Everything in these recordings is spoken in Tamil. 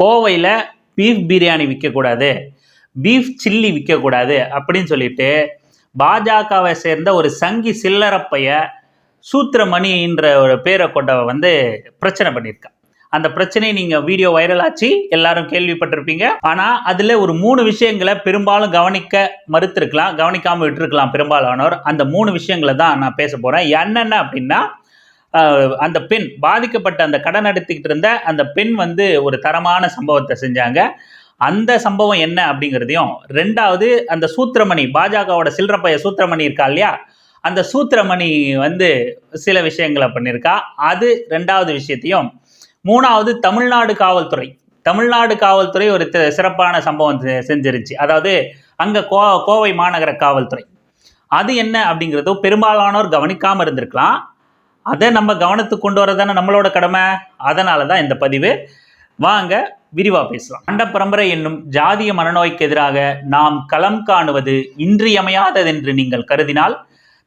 கோவையில் பீஃப் பிரியாணி விற்கக்கூடாது பீஃப் சில்லி விற்கக்கூடாது அப்படின்னு சொல்லிட்டு பாஜகவை சேர்ந்த ஒரு சங்கி சில்லறப்பைய சூத்திரமணின்ற ஒரு பேரை கொண்டவ வந்து பிரச்சனை பண்ணியிருக்கான் அந்த பிரச்சனையை நீங்கள் வீடியோ வைரல் ஆச்சு எல்லாரும் கேள்விப்பட்டிருப்பீங்க. ஆனால் அதில் ஒரு மூணு விஷயங்களை பெரும்பாலும் கவனிக்க மறுத்திருக்கலாம் கவனிக்காமல் விட்டுருக்கலாம் பெரும்பாலானோர். அந்த மூணு விஷயங்களை தான் நான் பேச போகிறேன் என்னென்ன அப்படின்னா அந்த பெண் பாதிக்கப்பட்ட அந்த கடன் எடுத்துக்கிட்டு இருந்த அந்த பெண் வந்து ஒரு தரமான சம்பவத்தை செஞ்சாங்க. அந்த சம்பவம் என்ன அப்படிங்கிறதையும் ரெண்டாவது அந்த சூத்திரமணி பாஜகவோட சில்லறப்பைய சூத்திரமணி இருக்கா இல்லையா? அந்த சூத்திரமணி வந்து சில விஷயங்களை பண்ணியிருக்கா. அது ரெண்டாவது விஷயத்தையும் மூணாவது தமிழ்நாடு காவல்துறை தமிழ்நாடு காவல்துறை ஒரு சிறப்பான சம்பவம் செ- செஞ்சிருச்சு. அதாவது அங்கே கோ கோவை மாநகர காவல்துறை. அது என்ன அப்படிங்கிறதோ பெரும்பாலானோர் கவனிக்காமல் இருந்திருக்கலாம். அதை நம்ம கவனத்துக்கு கொண்டு வரதானே நம்மளோட கடமை? அதனால தான் இந்த பதிவு. வாங்க விரிவாக பேசலாம். அண்ட பரம்பரை என்னும் ஜாதிய மனநோய்க்கு எதிராக நாம் களம் காணுவது இன்றியமையாததென்று நீங்கள் கருதினால்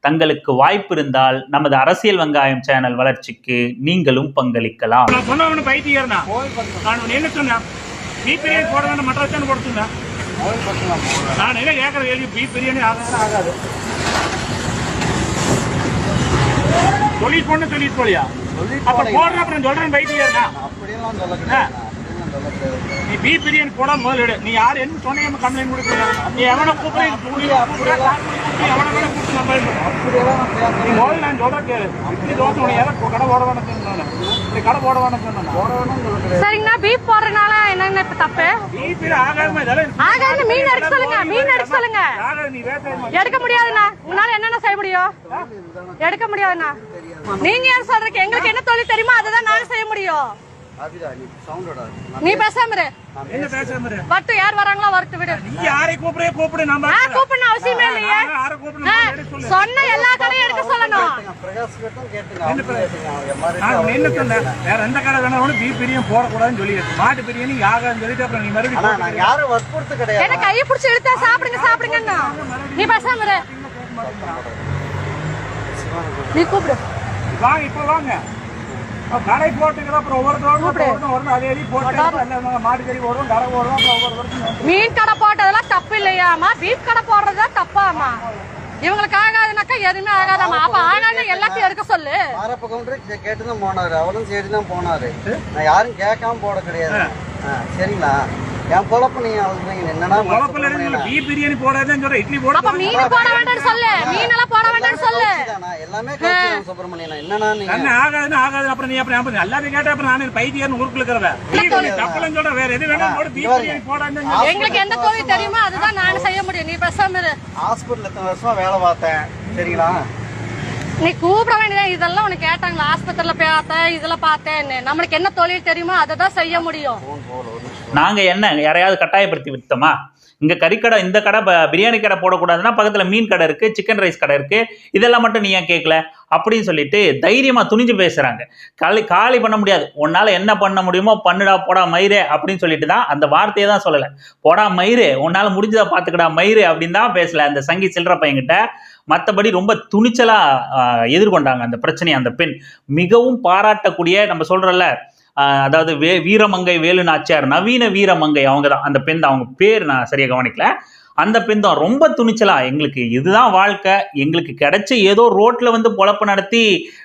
தங்களுக்கு வாய்ப்பு இருந்தால் நமது அரசியல் வெங்காயம் சேனல் வளர்ச்சிக்கு நீங்களும் பங்களிக்கலாம். நான் நான் என்ன சொன்னேன்? பி பிரியாணி ஆகாது வேண்டாம் மற்ற வச்சானு போட சொன்னேன் நான் என்ன கேட்கற கேள்வி பீப் பிரியாணி ஆகாது ஆகாது சொல்லிட்டு போன சொல்லிட்டு போலியா? அப்ப போடுற அப்புறம் சொல்றேன் அப்படியெல்லாம் சொல்லக்கூடாது. நீ பீப் பிரியாணி போட முதல்ல எடு. நீ யார் என்ன சொன்னீங்க கம்ப்ளைண்ட் கொடுக்கல நீ எவனை கூப்பிடு நீ எவனை வேணா கூப்பிட்டு கம்ப்ளைண்ட் நீ முதல்ல நான் சொல்றேன் கேளு. இப்படி தோசை உனக்கு யாரும் கடை போட வேணாம் கடை சரிங்கண்ணா பீப் போடுறதுனால என்னங்கண்ணா இப்ப தப்பு? இதெல்லாம் ஆகாது மீன் எடுக்க சொல்லுங்க மீன் எடுக்க சொல்லுங்க. எடுக்க முடியாதுண்ணா. உன்னால என்னென்ன செய்ய முடியும்? எடுக்க முடியாதுண்ணா. நீங்க ஏன் சொல்றீங்க எங்களுக்கு என்ன தொழில் தெரியுமோ அதை தான் நாங்க செய்ய முடியும். நீ சவுண்ட் விடாது நீ பேசாம இரு. என்ன யார் வராங்களோ வரட்டு விடு. நீ யாரை கூப்பிடே கூப்பிடு நம்ம நான் கூப்பிடணும் அவசியமே இல்லையே. யாரை கூப்பிடணும் சொல்லு. சொன்ன எல்லா கடையும் எடுக்க சொல்லணும். பிரகாஷ் கேட்டுங்க என்ன சொன்னேன்? வேற எந்த கடை வேணாலும் பீப் பிரியாணி போடக்கூடாதுன்னு சொல்லி மாட்டு பிரியாணி ஆகாதுன்னு சொல்லிட்டு அப்புறம் நீ மறுபடியும் நான் யாரும் வற்புறுத்து என்ன கிடையாது. கையை பிடிச்சி இழுத்தா சாப்பிடுங்க சாப்பிடுங்கண்ணா நீ பேசாம இரு. நீ கூப்பிடு. வாங்க இப்போ வாங்க. கடை போட்டுக்கிற அப்புறம் ஒவ்வொரு தோட்டம் வரணும் அதே அடி போட்டு எல்லாம் மாட்டு கறி ஓடுவோம் கடை அப்புறம் ஒவ்வொரு மீன் கடை போட்டதெல்லாம் தப்பு இல்லையாமா பீஃப் கடை போடுறதா தப்பாமா இவங்களுக்கு ஆகாதுனாக்கா எதுவுமே ஆகாதாமா அப்ப ஆகாது. எல்லாத்தையும் எடுக்க சொல்லு. மாரப்ப கவுண்டர் கேட்டு தான் போனாரு. அவரும் சரி தான் போனாரு நான் யாரும் கேட்காம போட கிடையாது. ஆ, சரிங்களா? என் பொழப்பு நீங்க என்னன்னா இருந்து பீப் பிரியாணி போடாதுன்னு சொல்ற இட்லி போட அப்ப மீன் போட வேண்டாம்னு சொல்லு. மீன் எல்லாம் போட வேண்டாம்னு சொல்லு. நான் எல்லாமே கேட்கிறேன் சுப்பிரமணியன். என்னன்னா நீங்க என்ன ஆகாதுன்னு ஆகாது அப்புறம் நீ அப்புறம் அப்புறம் எல்லாத்தையும் கேட்டா அப்புறம் நான் பைத்தியர்னு ஊருக்குள்ள இருக்கிறவ தப்பலன்னு சொல்ற வேற எது வேணாலும் போடு. பீப் பிரியாணி போடாதுன்னு எங்களுக்கு எந்த தொழில் தெரியுமோ அதுதான் நான் செய்ய முடியும். நீ பேசாம இரு. ஹாஸ்பிட்டல் எத்தனை வருஷமா வேலை பார்த்தேன். சரிங்களா? நீ கூப்பிட வேண்டியதான் இதெல்லாம் உனக்கு கேட்டாங்களா? ஆஸ்பத்திரியில பார்த்தேன் இதுல பார்த்தேன்னு. நம்மளுக்கு என்ன தொழில் தெரியுமோ அதை தான் செய்ய முடியும். நாங்க என்ன யாரையாவது கட்டாயப்படுத்தி விட்டோமா? இங்க கறிக்கடை இந்த கடை பிரியாணி கடை போடக்கூடாதுன்னா பக்கத்துல மீன் கடை இருக்கு சிக்கன் ரைஸ் கடை இருக்கு. இதெல்லாம் மட்டும் நீ ஏன் கேட்கல அப்படின்னு சொல்லிட்டு தைரியமா துணிஞ்சு பேசுறாங்க. காலி காலி பண்ண முடியாது. உன்னால என்ன பண்ண முடியுமோ பண்ணுடா போடா மயிரே அப்படின்னு சொல்லிட்டு தான் அந்த வார்த்தையை தான் சொல்லலை. போடா மயிறு. உன்னால முடிஞ்சதை பாத்துக்கடா மயிறு அப்படின்னு தான் பேசல அந்த சங்கி சில்லற பையன்கிட்ட. மற்றபடி ரொம்ப துணிச்சலாக எதிர்கொண்டாங்க அந்த பிரச்சனையை அந்த பெண். மிகவும் பாராட்டக்கூடிய நம்ம சொல்கிறல்ல அதாவது வே வீரமங்கை வேலு நாச்சியார் நவீன வீரமங்கை அவங்க தான் அந்த பெண் தான் அவங்க பேர் நான் சரியாக கவனிக்கல. அந்த பெண் தான் ரொம்ப துணிச்சலா எங்களுக்கு இதுதான் வாழ்க்கை எங்களுக்கு கிடைச்ச ஏதோ ரோட்டில் வந்து பொழப்பு நடத்தி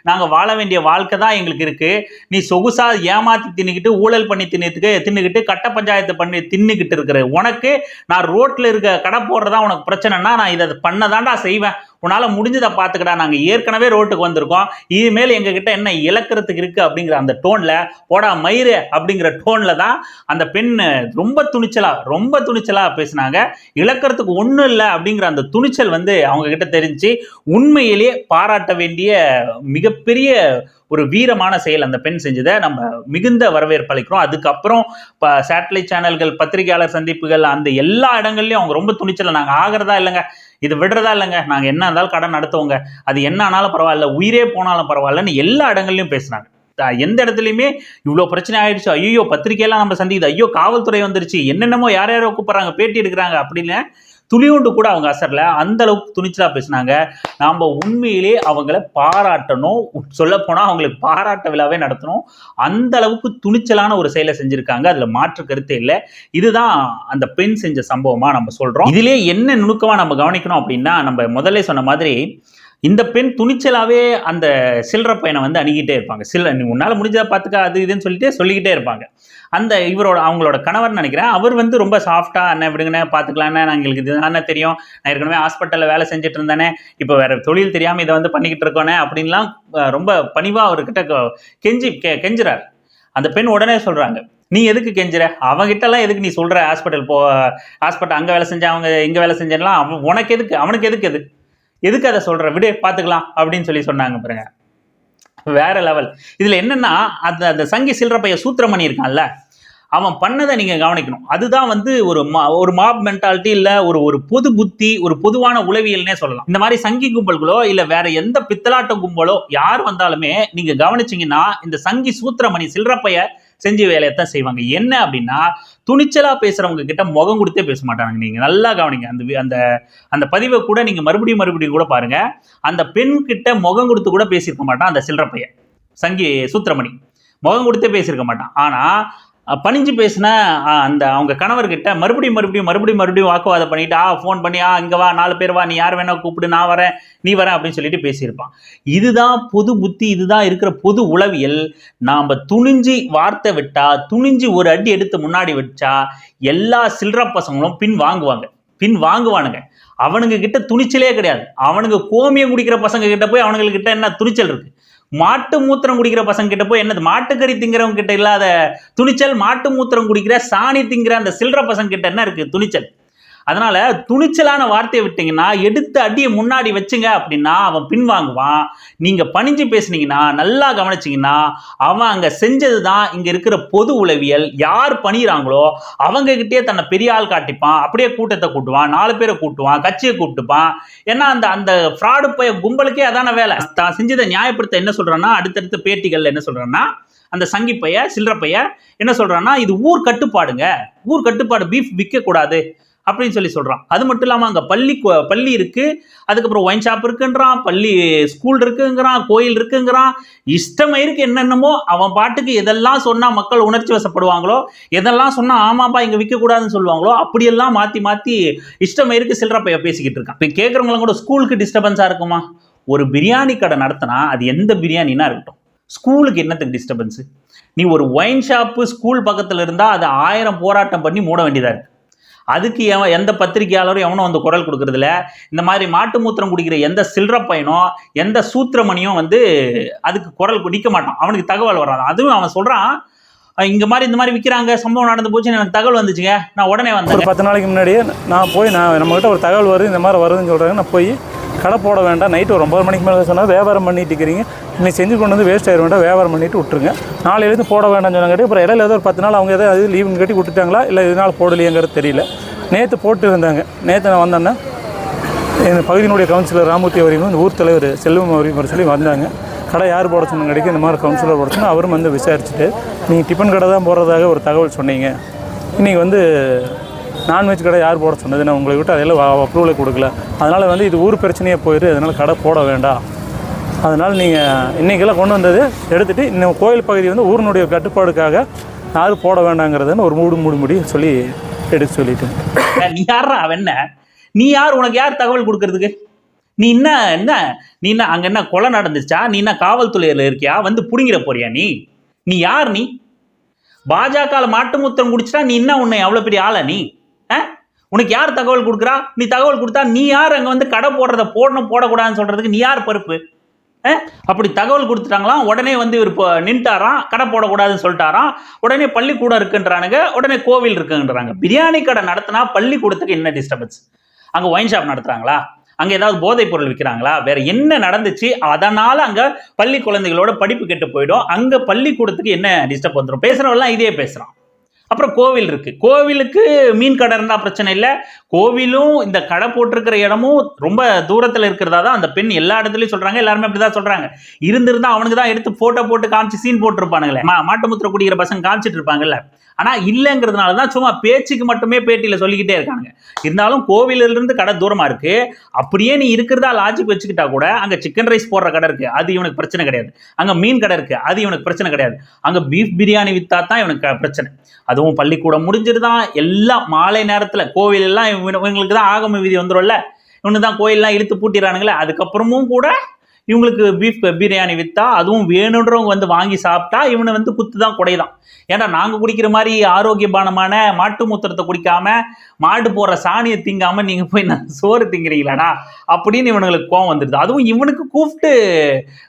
நாங்கள் வாழ வேண்டிய வாழ்க்கை தான் எங்களுக்கு இருக்கு. நீ சொகுசா ஏமாத்தி தின்னுக்கிட்டு ஊழல் பண்ணி தின்னுக்கு தின்னுக்கிட்டு கட்ட பஞ்சாயத்து பண்ணி தின்னுக்கிட்டு இருக்கிற உனக்கு நான் ரோட்டில் இருக்க கடை போடுறதா உனக்கு பிரச்சனைனா நான் இதை பண்ணதாண்டா செய்வேன். உன்னால் முடிஞ்சதை பார்த்துக்கடா. நாங்கள் ஏற்கனவே ரோட்டுக்கு வந்திருக்கோம். இனிமேல் எங்ககிட்ட என்ன இழக்கிறதுக்கு இருக்குது அப்படிங்கிற அந்த டோனில் போடா மயிறு அப்படிங்கிற டோனில் தான் அந்த பெண் ரொம்ப துணிச்சலாக ரொம்ப துணிச்சலாக பேசினாங்க. இழக்கிறதுக்கு ஒன்றும் இல்லை அப்படிங்கிற அந்த துணிச்சல் வந்து அவங்க கிட்ட தெரிஞ்சு உண்மையிலேயே பாராட்ட வேண்டிய மிகப்பெரிய ஒரு வீரமான செயல் அந்த பெண் செஞ்சதை நம்ம மிகுந்த வரவேற்பு அளிக்கிறோம். அதுக்கப்புறம் இப்போ சேட்டலைட் சேனல்கள் பத்திரிகையாளர் சந்திப்புகள் அந்த எல்லா இடங்கள்லையும் அவங்க ரொம்ப துணிச்சலை நாங்கள் ஆகிறதா இல்லைங்க. இது விடுறதா இல்லைங்க. நாங்கள் என்ன இருந்தாலும் கடன் நடத்துவோங்க. அது என்ன ஆனாலும் பரவாயில்ல. உயிரே போனாலும் பரவாயில்லன்னு எல்லா இடங்கள்லையும் பேசுனாங்க எந்த இடத்துலையுமே இவ்வளோ பிரச்சனை ஆயிடுச்சு. ஐயோ பத்திரிக்கையெல்லாம் நம்ம சந்திக்குது. ஐயோ காவல்துறை வந்துருச்சு. என்னென்னமோ யார் யாரோ கூப்பிட்றாங்க. பேட்டி எடுக்கிறாங்க அப்படின்னு துளியோண்டு கூட அவங்க அசரல. அந்த அளவுக்கு துணிச்சலாக பேசினாங்க. நாம் உண்மையிலே அவங்கள பாராட்டணும். சொல்ல அவங்களுக்கு பாராட்ட விழாவே நடத்தணும். அந்த அளவுக்கு துணிச்சலான ஒரு செயலை செஞ்சிருக்காங்க. அதில் மாற்று கருத்தே இல்லை. இதுதான் அந்த பெண் செஞ்ச சம்பவமாக நம்ம சொல்கிறோம் இதிலே என்ன நுணுக்கமாக நம்ம கவனிக்கணும் அப்படின்னா நம்ம முதல்ல சொன்ன மாதிரி இந்த பெண் துணிச்சலாகவே அந்த சில்லற பையனை வந்து அணுகிட்டே இருப்பாங்க. சில்ல நீ உன்னால் முடிஞ்சதை பார்த்துக்க அது இதுன்னு சொல்லிட்டு சொல்லிக்கிட்டே இருப்பாங்க. அந்த இவரோட அவங்களோட கணவர் நினைக்கிறேன் அவர் வந்து ரொம்ப சாஃப்டாக அண்ணன் விடுங்கண்ணே பார்த்துக்கலாண்ணே நான் எங்களுக்கு இது தானே தெரியும் நான் ஏற்கனவே ஹாஸ்பிட்டலில் வேலை செஞ்சுட்டு இருந்தேனே இப்போ வேற தொழில் தெரியாமல் இதை வந்து பண்ணிக்கிட்டு இருக்கோனே அப்படின்லாம் ரொம்ப பணிவாக அவர்கிட்ட கெஞ்சி கெ கெஞ்சுறாரு. அந்த பெண் உடனே சொல்கிறாங்க நீ எதுக்கு கெஞ்சுற? அவங்கிட்டலாம் எதுக்கு நீ சொல்கிற ஹாஸ்பிட்டல் போ ஹாஸ்பிட்டல் அங்கே வேலை செஞ்சேன் அவங்க இங்கே வேலை செஞ்சேன்லாம் அவன் உனக்கு எதுக்கு? அவனுக்கு எதுக்கு எது எதுக்கு அதை சொல்ற? விடு பார்த்துக்கலாம் அப்படின்னு சொல்லி சொன்னாங்க பாருங்க. வேற லெவல் இதுல என்னன்னா அந்த அந்த சங்கி சில்லற பைய சூத்திரமணி இருக்கான்ல அவன் பண்ணதை நீங்க கவனிக்கணும். அதுதான் வந்து ஒரு மா- ஒரு மாப் மென்டாலிட்டி இல்ல ஒரு ஒரு பொது புத்தி ஒரு பொதுவான உளவியல்னே சொல்லலாம். இந்த மாதிரி சங்கி கும்பல்களோ இல்ல வேற எந்த பித்தலாட்ட கும்பலோ யார் வந்தாலுமே நீங்க கவனிச்சிங்கன்னா இந்த சங்கி சூத்திரமணி சில்லறப்பைய செஞ்ச வேலையத்தான் செய்வாங்க. என்ன அப்படின்னா துணிச்சலாக பேசுகிறவங்க கிட்ட முகம் கொடுத்தே பேச மாட்டாங்க நீங்கள் நல்லா கவனிங்க. அந்த அந்த அந்த பதிவை கூட நீங்கள் மறுபடியும் மறுபடியும் கூட பாருங்கள் அந்த பெண் கிட்ட முகம் கொடுத்து கூட பேசியிருக்க மாட்டான் அந்த சில்லற பையன். சங்கி சூத்திரமணி. முகம் கொடுத்தே பேசியிருக்க மாட்டான். ஆனால் பணிஞ்சு பேசின அந்த அவங்க கணவர்கிட்ட மறுபடியும் மறுபடியும் மறுபடியும் மறுபடியும் வாக்குவாதம் பண்ணிட்டு ஆ ஃபோன் பண்ணி ஆ இங்கே வா நாலு பேர் வா நீ யார் வேணா கூப்பிடு நான் வரேன் நீ வரேன் அப்படின்னு சொல்லிட்டு பேசியிருப்பான். இதுதான் பொது புத்தி இதுதான் இருக்கிற பொது உளவியல். நாம் துணிஞ்சு வார்த்தை விட்டா துணிஞ்சு ஒரு அடி எடுத்து முன்னாடி வச்சா எல்லா சில்லற பசங்களும் பின் வாங்குவாங்க. பின் வாங்குவானுங்க. அவனுங்க கிட்ட துணிச்சலே கிடையாது. அவனுங்க கோமியம் குடிக்கிற பசங்க கிட்ட போய் அவனுங்க கிட்ட என்ன துணிச்சல் இருக்கு? மாட்டு மூத்திரம் குடிக்கிற பசங்க கிட்ட போய் என்னது மாட்டுக்கறி திங்கிறவங்க கிட்ட இல்லாத துணிச்சல் மாட்டு மூத்திரம் குடிக்கிற சாணி திங்கிற அந்த சில்லற பசங்க கிட்ட என்ன இருக்கு? துணிச்சல். அதனால துணிச்சலான வார்த்தையை விட்டீங்கன்னா எடுத்து அடியை முன்னாடி வச்சுங்க அப்படின்னா அவன் பின்வாங்குவான். நீங்க பணிஞ்சு பேசுனீங்கன்னா நல்லா கவனிச்சிங்கன்னா அவன் அங்க செஞ்சது தான் இங்க இருக்கிற பொது உளவியல். யார் பணிகிறாங்களோ அவங்க கிட்டே தன்னை பெரிய ஆள் காட்டிப்பான். அப்படியே கூட்டத்தை கூட்டுவான் நாலு பேரை கூட்டுவான் கட்சியை கூப்பிட்டுப்பான் ஏன்னா அந்த அந்த ஃப்ராடு போய் கும்பலுக்கே அதான வேலை. தான் செஞ்சதை நியாயப்படுத்த என்ன சொல்கிறான்னா அடுத்தடுத்த பேட்டிகள்ல என்ன சொல்கிறான்னா அந்த சங்கி பைய சில்லற பைய என்ன சொல்றான்னா இது ஊர் கட்டுப்பாடுங்க. ஊர் கட்டுப்பாடு பீஃப் விற்க கூடாது அப்படின்னு சொல்லி சொல்கிறான் அது மட்டும் இல்லாமல் அங்கே பள்ளி பள்ளி இருக்குது அதுக்கப்புறம் ஒயின் ஷாப் இருக்குன்றான் பள்ளி ஸ்கூல் இருக்குங்கிறான். கோயில் இருக்குங்கிறான். இஷ்டமயிருக்கு என்னென்னமோ அவன் பாட்டுக்கு எதெல்லாம் சொன்னால் மக்கள் உணர்ச்சி வசப்படுவாங்களோ எதெல்லாம் சொன்னால் ஆமாப்பா இங்கே விற்கக்கூடாதுன்னு சொல்லுவாங்களோ அப்படியெல்லாம் மாற்றி மாற்றி இஷ்டமயிருக்கு இருக்குது பைய பேசிக்கிட்டு இருக்கான். இப்போ கேட்குறவங்களும் கூட ஸ்கூலுக்கு டிஸ்டர்பன்ஸாக இருக்குமா? ஒரு பிரியாணி கடை நடத்தினா அது எந்த பிரியாணினா இருக்கட்டும். ஸ்கூலுக்கு என்னத்துக்கு டிஸ்டர்பன்ஸு நீ ஒரு ஒயின் ஷாப்பு ஸ்கூல் பக்கத்தில் இருந்தால் அது ஆயிரம் போராட்டம் பண்ணி மூட வேண்டியதாக இருக்குது அதுக்கு எவன் எந்த பத்திரிகையாளரும் எவனும் வந்து குரல் கொடுக்கறதில்ல. இந்த மாதிரி மாட்டு மூத்திரம் குடிக்கிற எந்த சில்லற பையனும் எந்த சூத்திரமணியும் வந்து அதுக்கு குரல் நிற்க மாட்டான். அவனுக்கு தகவல் வராது. அதுவும் அவன் சொல்கிறான் இங்கே மாதிரி இந்த மாதிரி விற்கிறாங்க சம்பவம் நடந்து போச்சுன்னு எனக்கு தகவல் வந்துச்சுங்க. நான் உடனே வந்தேன். பத்து நாளைக்கு முன்னாடியே நான் போய் நான் நம்மகிட்ட ஒரு தகவல் வருது இந்த மாதிரி வருதுன்னு சொல்கிறாங்க நான் போய் கடை போட வேண்டாம். நைட்டு ஒரு ஒம்பது மணிக்கு மேலே சொன்னால் வியாபாரம் பண்ணிட்டு இருக்கிறீங்க. இன்னைக்கு செஞ்சு கொண்டு வந்து வேஸ்ட் ஆயிட வேண்டாம். வியாபாரம் பண்ணிட்டு விட்டுருங்க. நாளையிலேருந்து போட வேண்டாம்னு சொன்னாங்க. அப்புறம் இடையில ஏதோ ஒரு பத்து நாள் அவங்க ஏதாவது லீவுன்னு கட்டி விட்டுட்டாங்களா? இல்லை இதனால் போடலையேங்கிறது தெரியல. நேற்று போட்டு இருந்தாங்க. நேற்று நான் வந்தேன்னா எங்கள் பகுதியினுடைய கவுன்சிலர் ராமூர்த்தி அவரையும் இந்த ஊர் தலைவர் செல்வம் அவரையும் சொல்லி வந்தாங்க. கடை யார் போட சொன்னாங்க கிடைக்கும் இந்த மாதிரி கவுன்சிலர் போட சொன்னால் அவரும் வந்து விசாரிச்சுட்டு நீங்கள் டிஃபன் கடை தான் போடுறதாக ஒரு தகவல் சொன்னீங்க. இன்றைக்கி வந்து நான்வெஜ் கடை யார் போட சொன்னது நான் உங்களை விட்டு அதெல்லாம் அப்ரூவலை கொடுக்கல. அதனால் வந்து இது ஊர் பிரச்சனையாக போயிடுது அதனால் கடை போட வேண்டாம் அதனால் நீங்கள் இன்றைக்கெல்லாம் கொண்டு வந்தது எடுத்துகிட்டு இன்னும் கோயில் பகுதி வந்து ஊரினுடைய கட்டுப்பாடுக்காக யாரும் போட வேண்டாங்கிறதுன்னு ஒரு மூடு மூடு முடி சொல்லி எடுக்க சொல்லிட்டு நீ யாரா அவன் நீ யார்? உனக்கு யார் தகவல் கொடுக்கறதுக்கு? நீ என்ன என்ன? நீ என்ன அங்கே என்ன கொலை நடந்துச்சா நீ என்ன காவல்துறையில் இருக்கியா? வந்து புடுங்கிற போறியா நீ? நீ யார் நீ? பாஜக மாட்டு முத்தம் குடிச்சிட்டா நீ என்ன உன்னை எவ்வளோ பெரிய ஆளா நீ? உனக்கு யார் தகவல் கொடுக்குறா? நீ தகவல் கொடுத்தா நீ யார் அங்கே வந்து கடை போடுறத போடணும் போடக்கூடாதுன்னு சொல்கிறதுக்கு நீ யார் பொறுப்பு? அப்படி தகவல் கொடுத்துட்டாங்களாம். உடனே வந்து இவர் இப்போ நின்ட்டாராம். கடை போடக்கூடாதுன்னு சொல்லிட்டாராம். உடனே பள்ளிக்கூடம் இருக்குன்றானுங்க. உடனே கோவில் இருக்குன்றாங்க. பிரியாணி கடை நடத்தினா பள்ளிக்கூடத்துக்கு என்ன டிஸ்டர்பன்ஸ் அங்கே ஒயின் ஷாப் நடத்துகிறாங்களா அங்கே ஏதாவது போதைப் பொருள் விற்கிறாங்களா வேற என்ன நடந்துச்சு? அதனால அங்கே பள்ளி குழந்தைகளோட படிப்பு கெட்டு போயிடும். அங்கே பள்ளிக்கூடத்துக்கு என்ன டிஸ்டர்ப் வந்துடும் பேசுகிறவெல்லாம் இதே பேசுகிறான் அப்புறம் கோவில் இருக்கு. கோவிலுக்கு மீன் கடை இருந்தா பிரச்சனை இல்லை. கோவிலும் இந்த கடை போட்டிருக்கிற இடமும் ரொம்ப தூரத்துல இருக்கிறதா தான் அந்த பெண் எல்லா இடத்துலையும் சொல்றாங்க. எல்லாருமே அப்படிதான் சொல்றாங்க. இருந்திருந்தா அவனுக்கு தான் எடுத்து போட்டோ போட்டு காமிச்சு சீன் போட்டிருப்பானுங்களே. மா மாட்டு முத்திர குடிக்கிற பசங்க காமிச்சிட்டு இருப்பாங்கல்ல. ஆனால் இல்லைங்கிறதுனால தான் சும்மா பேச்சுக்கு மட்டுமே பேட்டியில் சொல்லிக்கிட்டே இருக்காங்க இருந்தாலும் கோவிலிருந்து கடை தூரமாக இருக்குது அப்படியே நீ இருக்கிறதா லாஜிக் வச்சுக்கிட்டா கூட அங்கே சிக்கன் ரைஸ் போடுற கடை இருக்குது அது இவனுக்கு பிரச்சனை கிடையாது. அங்கே மீன் கடை இருக்குது அது இவனுக்கு பிரச்சனை கிடையாது. அங்கே பீஃப் பிரியாணி விற்றா தான் இவனுக்கு பிரச்சனை. அதுவும் பள்ளிக்கூடம் முடிஞ்சிருதான் எல்லாம் மாலை நேரத்தில் கோவிலெல்லாம் இவங்களுக்கு தான் ஆகம விதி வந்துடும்ல இவனு தான் கோயிலெலாம் இழுத்து பூட்டிடுறானுங்களே. அதுக்கப்புறமும் கூட இவங்களுக்கு பீஃப் பிரியாணி விற்றா அதுவும் வேணுன்றவங்க வந்து வாங்கி சாப்பிட்டா இவனை வந்து குத்து தான் குடைதான். ஏன்னா நாங்கள் குடிக்கிற மாதிரி ஆரோக்கியபானமான மாட்டு மூத்திரத்தை குடிக்காம மாடு போடுற சாணியை திங்காமல் நீங்கள் போய் நான் சோறு திங்கிறீங்களாடா? அப்படின்னு இவனுங்களுக்கு கோவம் வந்துடுது. அதுவும் இவனுக்கு கூப்பிட்டு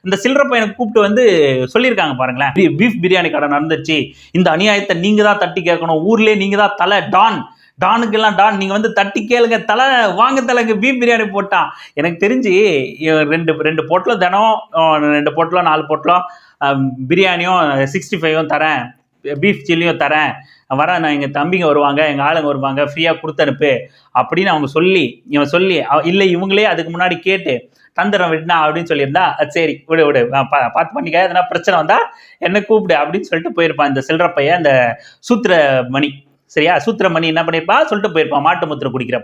இந்த சில்லற பையனுக்கு கூப்பிட்டு வந்து சொல்லியிருக்காங்க பாருங்களேன். பீஃப் பிரியாணி கடை நடந்துச்சு இந்த அநியாயத்தை நீங்கள் தான் தட்டி கேட்கணும். ஊர்லேயே நீங்கள் தான் தலை டான். டானுக்கெல்லாம் டான் நீங்கள் வந்து தட்டி கேளுங்க. தலை வாங்க தலைங்க பீஃப் பிரியாணி போட்டான். எனக்கு தெரிஞ்சு இவன் ரெண்டு ரெண்டு பொட்டலம் தினம் ரெண்டு பொட்டலம் நாலு பொட்டலம் பிரியாணியும் சிக்ஸ்டி ஃபைவும் தரேன். பீஃப் சில்லியும் தரேன். வரேன் நான் எங்கள் தம்பிங்க வருவாங்க எங்கள் ஆளுங்க வருவாங்க ஃப்ரீயாக கொடுத்தனுப்பு அப்படின்னு அவங்க சொல்லி இவன் சொல்லி இல்லை இவங்களே அதுக்கு முன்னாடி கேட்டு தந்திரம் விட்டுனா அப்படின்னு சொல்லியிருந்தா சரி விடு விடு பா- பார்த்து பண்ணிக்க எதனா பிரச்சனை வந்தால் என்ன கூப்பிடு அப்படின்னு சொல்லிட்டு போயிருப்பான் இந்த சில்லற பையன் அந்த சூத்திர மணி சரியா? சூத்திரம் மணி என்ன பண்ணியிருப்பா? சொல்லிட்டு போயிருப்பான் மாட்டு முத்திரை குடிக்கிற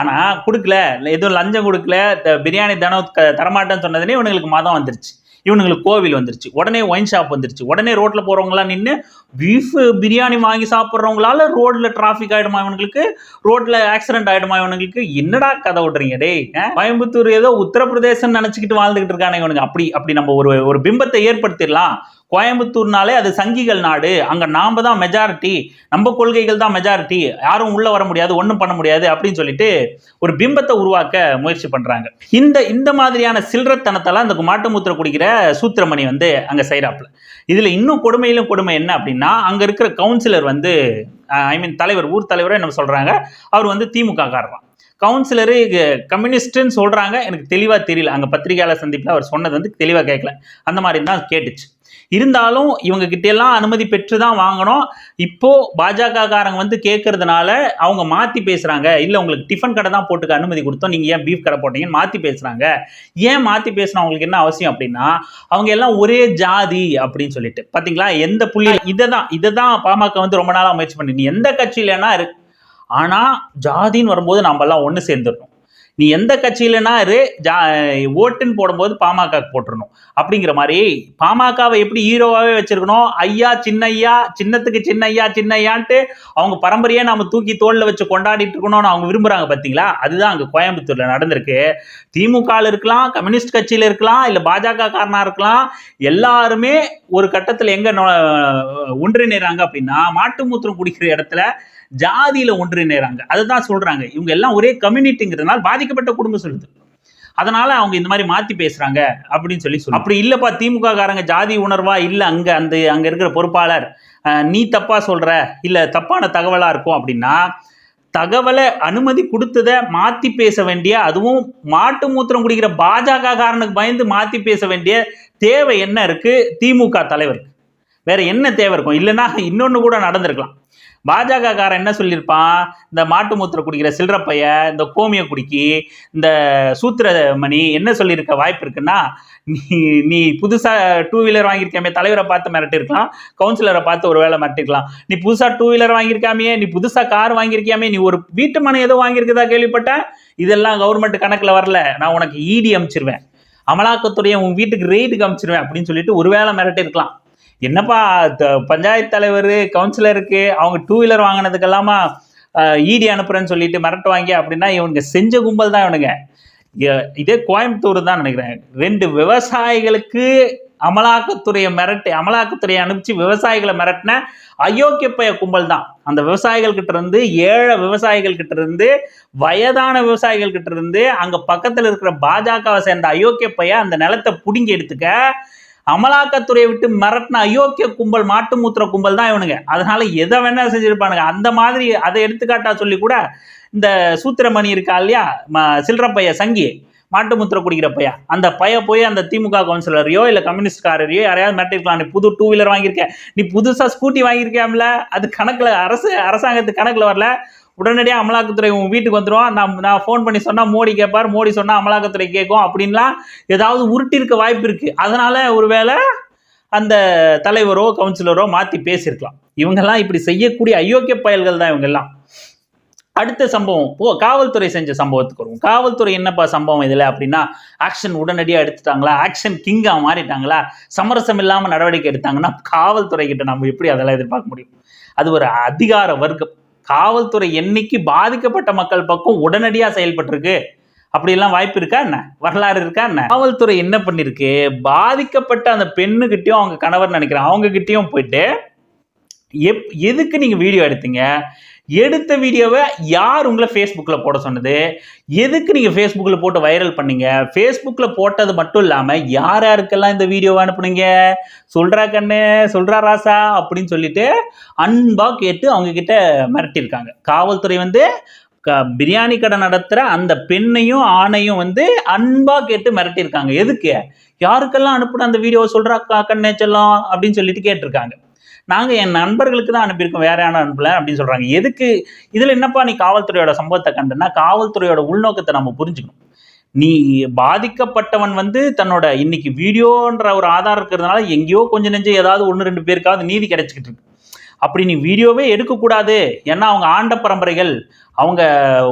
ஆனால் கொடுக்கல. எதுவும் லஞ்சம் கொடுக்கல. பிரியாணி தனம் தரமாட்டேன்னு சொன்னதுனே இவனுங்களுக்கு மதம் வந்துருச்சு. இவனுங்களுக்கு கோவில் வந்துருச்சு. உடனே ஒயின் ஷாப் வந்துருச்சு. உடனே ரோட்டில் போகிறவங்களாம் நின்று பீஃப் பிரியாணி வாங்கி சாப்பிட்றவங்களால ரோட்டில் டிராஃபிக் ஆகிடுமா இவனுங்களுக்கு? ரோட்டில் ஆக்சிடென்ட் ஆகிடுமா இவனுங்களுக்கு? என்னடா கதை விட்றீங்க டே கோயம்புத்தூர் ஏதோ உத்தரப்பிரதேசம் நினச்சிக்கிட்டு வாழ்ந்துக்கிட்டு இருக்கானே இவனுக்கு அப்படி அப்படி நம்ம ஒரு ஒரு பிம்பத்தை ஏற்படுத்திடலாம். கோயம்புத்தூர்னாலே அது சங்கிகள் நாடு. அங்கே நாம் தான் மெஜாரிட்டி நம்ம கொள்கைகள் தான் மெஜாரிட்டி யாரும் உள்ளே வர முடியாது ஒன்றும் பண்ண முடியாது அப்படின்னு சொல்லிட்டு ஒரு பிம்பத்தை உருவாக்க முயற்சி பண்ணுறாங்க இந்த இந்த மாதிரியான சில்லறத்தனத்தெல்லாம் இந்த மாட்டுமூத்திர குடிக்கிற சூத்திரமணி வந்து அங்கே செய்கிறாப்புல இதில் இன்னும் கொடுமையிலும் கொடுமை என்ன அப்படின்னா அங்கே இருக்கிற கவுன்சிலர் வந்து ஐ மீன் தலைவர் ஊர் தலைவரை என்ன சொல்கிறாங்க அவர் வந்து திமுக காரலாம் கவுன்சிலரு கம்யூனிஸ்ட்டுன்னு சொல்கிறாங்க எனக்கு தெளிவாக தெரியல. அங்கே பத்திரிகையாளர் சந்திப்பில் அவர் சொன்னது வந்து தெளிவாக கேட்கல அந்த மாதிரி தான் கேட்டுச்சு. இருந்தாலும் இவங்க கிட்ட எல்லாம் அனுமதி பெற்று தான் வாங்கணும். இப்போது பாஜகக்காரங்க வந்து கேட்கறதுனால அவங்க மாற்றி பேசுகிறாங்க இல்லை உங்களுக்கு டிஃபன் கடை தான் போட்டுக்க அனுமதி கொடுத்தோம். நீங்கள் ஏன் பீஃப் கடை போட்டீங்கன்னு மாற்றி பேசுகிறாங்க ஏன் மாற்றி பேசினா அவங்களுக்கு என்ன அவசியம் அப்படின்னா அவங்க எல்லாம் ஒரே ஜாதி அப்படின்னு சொல்லிட்டு. பார்த்தீங்களா எந்த புள்ளி இதை தான் இதை தான் பாமக வந்து ரொம்ப நாளாக முயற்சி பண்ணி. நீ எந்த கட்சியிலனா இருக்கு ஆனால் ஜாதின்னு வரும்போது நம்ம ஒன்று சேர்ந்துடணும். நீ எந்த கட்சியிலனா இரு ஜா ஓட்டுன்னு போடும்போது பாமக போட்டுருணும் அப்படிங்கிற மாதிரி பாமகவை எப்படி ஹீரோவாகவே வச்சிருக்கணும்? ஐயா சின்னையா சின்னத்துக்கு சின்னையா சின்னையான்ட்டு அவங்க பரம்பரையாக நம்ம தூக்கி தோளில் வச்சு கொண்டாடிட்டு இருக்கணும்னு அவங்க விரும்புகிறாங்க பார்த்தீங்களா அதுதான் அங்கே கோயம்புத்தூரில் நடந்திருக்கு. திமுகவில் இருக்கலாம் கம்யூனிஸ்ட் கட்சியில் இருக்கலாம் இல்லை பாஜக காரனாக இருக்கலாம் எல்லாருமே ஒரு கட்டத்தில் எங்கே நொ- ஒன்றிணைறாங்க அப்படின்னா மாட்டு மூத்திரம் குடிக்கிற இடத்துல ஜாதியில ஒன்றிணைறாங்க அதுதான் சொல்றாங்க. இவங்க எல்லாம் ஒரே கம்யூனிட்டிங்கிறதுனால பாதிக்கப்பட்ட குடும்பம் சொல்லுது. அதனால அவங்க இந்த மாதிரி மாத்தி பேசுறாங்க அப்படின்னு சொல்லி சொல்லு அப்படி இல்லப்பா திமுக காரங்க ஜாதி உணர்வா? இல்ல அங்க அந்த அங்க இருக்கிற பொறுப்பாளர் நீ தப்பா சொல்ற? இல்ல தப்பான தகவலா இருக்கும் அப்படின்னா தகவலை அனுமதி கொடுத்ததை மாத்தி பேச வேண்டிய அதுவும் மாட்டு மூத்திரம் குடிக்கிற பாஜக காரனுக்கு பயந்து மாத்தி பேச வேண்டிய தேவை என்ன இருக்கு? திமுக தலைவருக்கு. வேற என்ன தேவை இருக்கும்? இல்லைன்னா இன்னொன்று கூட நடந்திருக்கலாம். பாஜக காரன் என்ன சொல்லியிருப்பான்? இந்த மாட்டு மூத்திர குடிக்கிற சில்லற இந்த கோமிய குடிக்கி இந்த சூத்திரமணி என்ன சொல்லியிருக்க வாய்ப்பு இருக்குன்னா நீ நீ புதுசாக டூ வீலர் வாங்கியிருக்காமே தலைவரை பார்த்து மிரட்டிருக்கலாம் கவுன்சிலரை பார்த்து ஒரு வேளை மிரட்டிருக்கலாம் நீ புதுசாக டூ வீலர் வாங்கியிருக்காமே நீ புதுசாக கார் வாங்கியிருக்கியாமே நீ ஒரு வீட்டு மனை ஏதோ வாங்கியிருக்கதா கேள்விப்பட்டேன்? இதெல்லாம் கவர்மெண்ட் கணக்கில் வரல. நான் உனக்கு ஈடி அமைச்சிருவேன். அமலாக்கத்துடைய உன் வீட்டுக்கு ரெய்டுக்கு அனுப்பிச்சிருவேன் அப்படின்னு சொல்லிட்டு ஒரு வேளை மிரட்டிருக்கலாம் என்னப்பா த- பஞ்சாயத்து தலைவர் கவுன்சிலருக்கு அவங்க டூ வீலர் வாங்கினதுக்கெல்லாமா ஈடி அனுப்புறேன்னு சொல்லிட்டு மிரட்டு வாங்கி அப்படின்னா இவனுங்க செஞ்ச கும்பல் தான் இவனுங்க. இதே கோயம்புத்தூர் தான் நினைக்கிறேன். ரெண்டு விவசாயிகளுக்கு அமலாக்கத்துறையை மிரட்டி அமலாக்கத்துறையை அனுப்பிச்சு விவசாயிகளை மிரட்டின அயோக்கிய பய கும்பல் தான். அந்த விவசாயிகள் கிட்ட இருந்து ஏழை விவசாயிகள் கிட்ட இருந்து வயதான விவசாயிகள் கிட்ட இருந்து அங்க பக்கத்துல இருக்கிற பாஜகவை சேர்ந்த அயோக்கிய பைய அந்த நிலத்தை புடுங்கி எடுத்துக்க அமலாக்கத்துறையை விட்டு மிரட்டின அயோக்கிய கும்பல் மாட்டு மூத்திர கும்பல் தான் இவனுங்க. அதனால எதை வேணா செஞ்சிருப்பானுங்க. அந்த மாதிரி அதை எடுத்துக்காட்டா சொல்லி கூட இந்த சூத்திரமணி இருக்கா இல்லையா? ம- சில்லற சங்கி மாட்டு முத்திர குடிக்கிற பையா. அந்த பைய போய் அந்த திமுக கவுன்சிலரையோ இல்லை கம்யூனிஸ்ட்காரரையோ யாரையாவது மிரட்டிருக்கலாம். நீ புது டூ வீலர் வாங்கியிருக்க. நீ புதுசாக ஸ்கூட்டி வாங்கியிருக்கியாம்ல? அது கணக்கில் அரசு அரசாங்கத்துக்கு கணக்கில் வரல. உடனடியாக அமலாக்கத்துறை உன் வீட்டுக்கு வந்துடும் நான் நான் ஃபோன் பண்ணி சொன்னால் மோடி கேட்பார் மோடி சொன்னால் அமலாக்கத்துறை கேட்கும் அப்படின்லாம் ஏதாவது உருட்டி இருக்க வாய்ப்பு இருக்குது அதனால் ஒருவேளை அந்த தலைவரோ கவுன்சிலரோ மாற்றி பேசியிருக்கலாம். இவங்கெல்லாம் இப்படி செய்யக்கூடிய அயோக்கிய பயல்கள் தான் இவங்கெல்லாம். அடுத்த சம்பவம் ஓ காவல்துறை செஞ்ச சம்பவத்துக்கு வருவோம். காவல்துறை என்னப்பா சம்பவம் இதில் அப்படின்னா ஆக்ஷன் உடனடியாக எடுத்துட்டாங்களா? ஆக்ஷன் கிங்காக மாறிட்டாங்களா? சமரசம் இல்லாமல் நடவடிக்கை எடுத்தாங்கன்னா காவல்துறை கிட்ட நம்ம எப்படி அதெல்லாம் எதிர்பார்க்க முடியும்? அது ஒரு அதிகார வர்க்கம். காவல்துறை என்னைக்கு பாதிக்கப்பட்ட மக்கள் பக்கம் உடனடியாக செயல்பட்டிருக்கு? அப்படியெல்லாம் வாய்ப்பு இருக்கா என்ன? வரலாறு இருக்கா என்ன? காவல்துறை என்ன பண்ணிருக்கு? பாதிக்கப்பட்ட அந்த பெண்ணுக்கிட்டையும் அவங்க கணவர் நினைக்கிறேன் அவங்க போயிட்டு எப் எதுக்கு நீங்கள் வீடியோ எடுத்தீங்க? எடுத்த வீடியோவை யார் உங்களை ஃபேஸ்புக்கில் போட சொன்னது? எதுக்கு நீங்கள் ஃபேஸ்புக்கில் போட்டு வைரல் பண்ணீங்க? ஃபேஸ்புக்கில் போட்டது மட்டும் இல்லாமல் யார் யாருக்கெல்லாம் இந்த வீடியோவை அனுப்புனீங்க? சொல்கிறா கண்ணு சொல்கிறா ராசா அப்படின்னு சொல்லிட்டு அன்பாக கேட்டு அவங்கக்கிட்ட மிரட்டியிருக்காங்க. காவல்துறை வந்து க பிரியாணி கடை நடத்துகிற அந்த பெண்ணையும் ஆணையும் வந்து அன்பாக கேட்டு மிரட்டியிருக்காங்க. எதுக்கு? யாருக்கெல்லாம் அனுப்புன அந்த வீடியோவை சொல்கிறா கண்ணே செல்லம் அப்படின்னு சொல்லிட்டு கேட்டிருக்காங்க. நாங்கள் என் நண்பர்களுக்கு தான் அனுப்பியிருக்கோம். வேற யாரும் அனுப்பல அப்படின்னு சொல்கிறாங்க எதுக்கு? இதில் என்னப்பா நீ காவல்துறையோட சம்பவத்தை கண்டுன்னா காவல்துறையோட உள்நோக்கத்தை நம்ம புரிஞ்சுக்கணும். நீ பாதிக்கப்பட்டவன் வந்து தன்னோட இன்னைக்கு வீடியோன்ற ஒரு ஆதாரம் இருக்கிறதுனால எங்கேயோ கொஞ்சம் நெஞ்சம் ஏதாவது ஒன்று ரெண்டு பேருக்காவது நீதி கிடைச்சிக்கிட்டு இருக்கு. அப்படி நீ வீடியோவே எடுக்கக்கூடாது. ஏன்னா அவங்க ஆண்ட பரம்பரைகள் அவங்க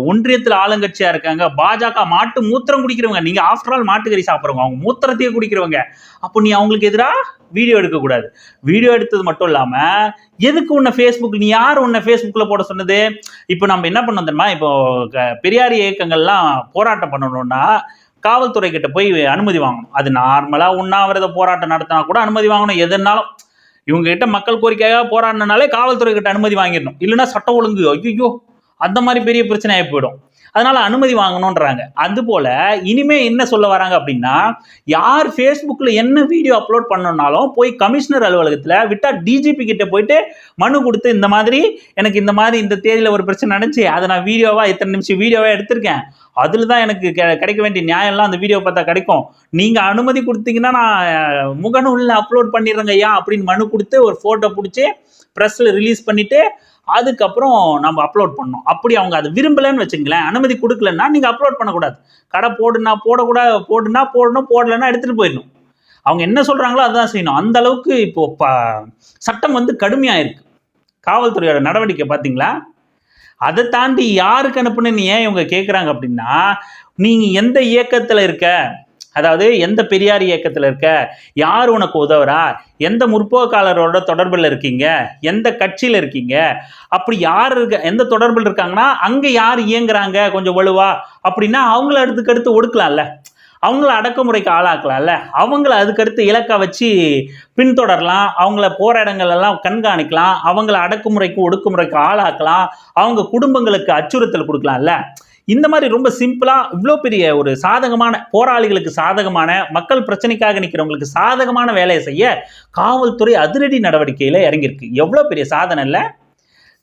ஒன்றியத்தில் ஆளுங்கட்சியாக இருக்காங்க. பாஜக மாட்டு மூத்திரம் குடிக்கிறவங்க. நீங்கள் ஆஃப்டர் ஆல் மாட்டுக்கறி சாப்பிட்றவங்க. அவங்க மூத்திரத்தையே குடிக்கிறவங்க. அப்போ நீ அவங்களுக்கு எதிராக வீடியோ எடுக்கக்கூடாது. வீடியோ எடுத்தது மட்டும் இல்லாமல் எதுக்கு உன்னை ஃபேஸ்புக் நீ யார் உன்னை ஃபேஸ்புக்கில் போட சொன்னது? இப்போ நம்ம என்ன பண்ணோம் தெரியுமா? இப்போ க- பெரியார் இயக்கங்கள்லாம் போராட்டம் பண்ணணும்னா காவல்துறை கிட்ட போய் அனுமதி வாங்கணும். அது நார்மலாக உண்ணாவிரத போராட்டம் நடத்தினா கூட அனுமதி வாங்கணும். எதுனாலும் இவங்க கிட்ட மக்கள் கோரிக்கையாக போராடினாலே காவல்துறை கிட்ட அனுமதி வாங்கிடணும். இல்லைன்னா சட்டம் ஒழுங்கு ஐயோ அந்த மாதிரி பெரிய பிரச்சனை ஆகி போயிடும். அதனால அனுமதி வாங்கணுன்றாங்க அது போல இனிமே என்ன சொல்ல வராங்க அப்படின்னா யார் ஃபேஸ்புக்கில் என்ன வீடியோ அப்லோட் பண்ணனாலும் போய் கமிஷனர் அலுவலகத்தில் விட்டா டிஜிபி கிட்ட போயிட்டு மனு கொடுத்து இந்த மாதிரி எனக்கு இந்த மாதிரி இந்த தேதியில் ஒரு பிரச்சனை நடந்துச்சு அதை நான் வீடியோவா இத்தனை நிமிஷம் வீடியோவா எடுத்திருக்கேன். அதில் தான் எனக்கு கெ- கிடைக்க வேண்டிய நியாயம்லாம் அந்த வீடியோ பார்த்தா கிடைக்கும். நீங்கள் அனுமதி கொடுத்தீங்கன்னா நான் அஹ், முகநூலில் அப்லோட் பண்ணிடுறேங்க ஐயா அப்படின்னு மனு கொடுத்து ஒரு ஃபோட்டோ பிடிச்சி ப்ரெஸ்ஸில் ரிலீஸ் பண்ணிவிட்டு அதுக்கப்புறம் நம்ம அப்லோட் பண்ணோம் அப்படி அவங்க அதை விரும்பலைன்னு வச்சுங்களேன் அனுமதி கொடுக்கலன்னா நீங்கள் அப்லோட் பண்ணக்கூடாது. கடை போடுனா போடக்கூடாது போடுனா போடணும் போடலைன்னா எடுத்துகிட்டு போயிடணும். அவங்க என்ன சொல்கிறாங்களோ அதுதான் செய்யணும். அந்த அளவுக்கு இப்போ ப சட்டம் வந்து கடுமையாக இருக்கு காவல்துறையோட நடவடிக்கை பார்த்தீங்களா? அதை தாண்டி யாருக்கு அனுப்புனேன்னு ஏன் இவங்க கேட்குறாங்க அப்படின்னா நீங்கள் எந்த இயக்கத்தில் இருக்க? அதாவது எந்த பெரியார் இயக்கத்தில் இருக்க? யார் உனக்கு உதவுறா? எந்த முற்போக்காளரோட தொடர்பில் இருக்கீங்க? எந்த கட்சியில் இருக்கீங்க? அப்படி யார் இருக்க எந்த தொடர்பில் இருக்காங்கன்னா அங்கே யார் இயங்குறாங்க? கொஞ்சம் வலுவா? அப்படின்னா அவங்கள அடுத்துக்கு அடுத்து ஒடுக்கலாம்ல. அவங்கள அடக்குமுறைக்கு ஆளாக்கலாம்ல. அவங்கள அதுக்கடுத்து இலக்கை வச்சு பின்தொடரலாம். அவங்கள போகிற இடங்கள் எல்லாம் கண்காணிக்கலாம். அவங்கள அடக்குமுறைக்கு ஒடுக்குமுறைக்கு ஆளாக்கலாம். அவங்க குடும்பங்களுக்கு அச்சுறுத்தல் கொடுக்கலாம்ல. இந்த மாதிரி ரொம்ப சிம்பிளாக இவ்வளோ பெரிய ஒரு சாதகமான போராளிகளுக்கு சாதகமான மக்கள் பிரச்சனைக்காக நிற்கிறவங்களுக்கு சாதகமான வேலையை செய்ய காவல்துறை அதிரடி நடவடிக்கையில் இறங்கியிருக்கு. எவ்வளோ பெரிய சாதனை இல்லை?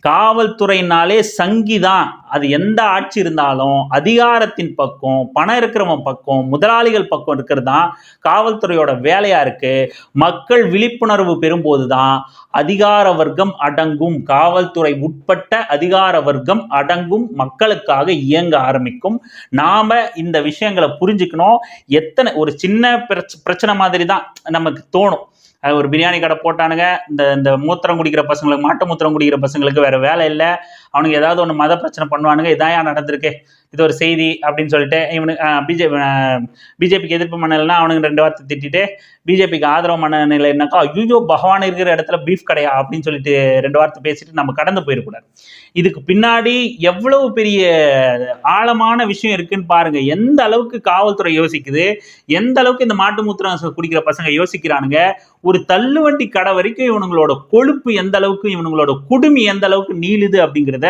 காவல்துறையினாலே சங்கி தான் அது எந்த ஆட்சி இருந்தாலும் அதிகாரத்தின் பக்கம் பணம் இருக்கிறவன் பக்கம் முதலாளிகள் பக்கம் இருக்கிறது தான் காவல்துறையோட வேலையா இருக்கு. மக்கள் விழிப்புணர்வு பெறும்போது தான் அதிகார வர்க்கம் அடங்கும். காவல்துறை உட்பட்ட அதிகார வர்க்கம் அடங்கும். மக்களுக்காக இயங்க ஆரம்பிக்கும். நாம இந்த விஷயங்களை புரிஞ்சுக்கணும். எத்தனை ஒரு சின்ன பிரச்சனை மாதிரி தான் நமக்கு தோணும். ஒரு பிரியாணி கடை போட்டானுங்க. இந்த இந்த மூத்திரம் குடிக்கிற பசங்களுக்கு மாட்டு மூத்திரம் குடிக்கிற பசங்களுக்கு வேற வேலை இல்லை. அவனுக்கு ஏதாவது ஒன்று மத பிரச்சனை பண்ணுவானுங்க. இதான் ஏன் நடந்திருக்கு? இது ஒரு செய்தி அப்படின்னு சொல்லிட்டு இவனுக்கு பிஜேபி பிஜேபிக்கு எதிர்ப்பு மன்னல்னா அவனுக்கு ரெண்டு வார்த்தை திட்டிட்டு பிஜேபிக்கு ஆதரவு மனநிலைனாக்கா ஐயோ பகவான் இருக்கிற இடத்துல பீஃப் கடையா அப்படின்னு சொல்லிட்டு ரெண்டு வார்த்தை பேசிட்டு நம்ம கடந்து போயிடக்கூடாது. இதுக்கு பின்னாடி எவ்வளவு பெரிய ஆழமான விஷயம் இருக்குன்னு பாருங்க. எந்த அளவுக்கு காவல்துறை யோசிக்குது எந்த அளவுக்கு இந்த மாட்டு மூத்திரம் குடிக்கிற பசங்க யோசிக்கிறானுங்க ஒரு தள்ளுவண்டி கடை வரைக்கும் இவனுங்களோட கொழுப்பு எந்த அளவுக்கு இவனுங்களோட குடுமி எந்த அளவுக்கு நீளுது அப்படிங்கிறத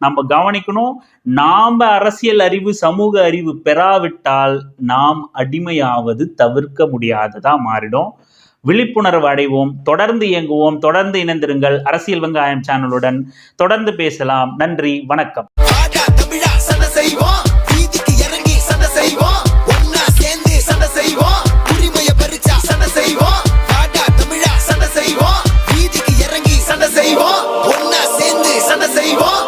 நம்ம கவனிக்கணும். நாம அரசியல் அறிவு சமூக அறிவு பெறாவிட்டால் நாம் அடிமையாவது தவிர்க்க முடியாததா மாறிடும். விழிப்புணர்வு அடைவோம் தொடர்ந்து இயங்குவோம் தொடர்ந்து இணைந்திருங்கள். அரசியல் வெங்காயம் சேனலுடன் தொடர்ந்து பேசலாம். நன்றி வணக்கம். ஒன்னா சேர்ந்து சண்டை செய்வோம்.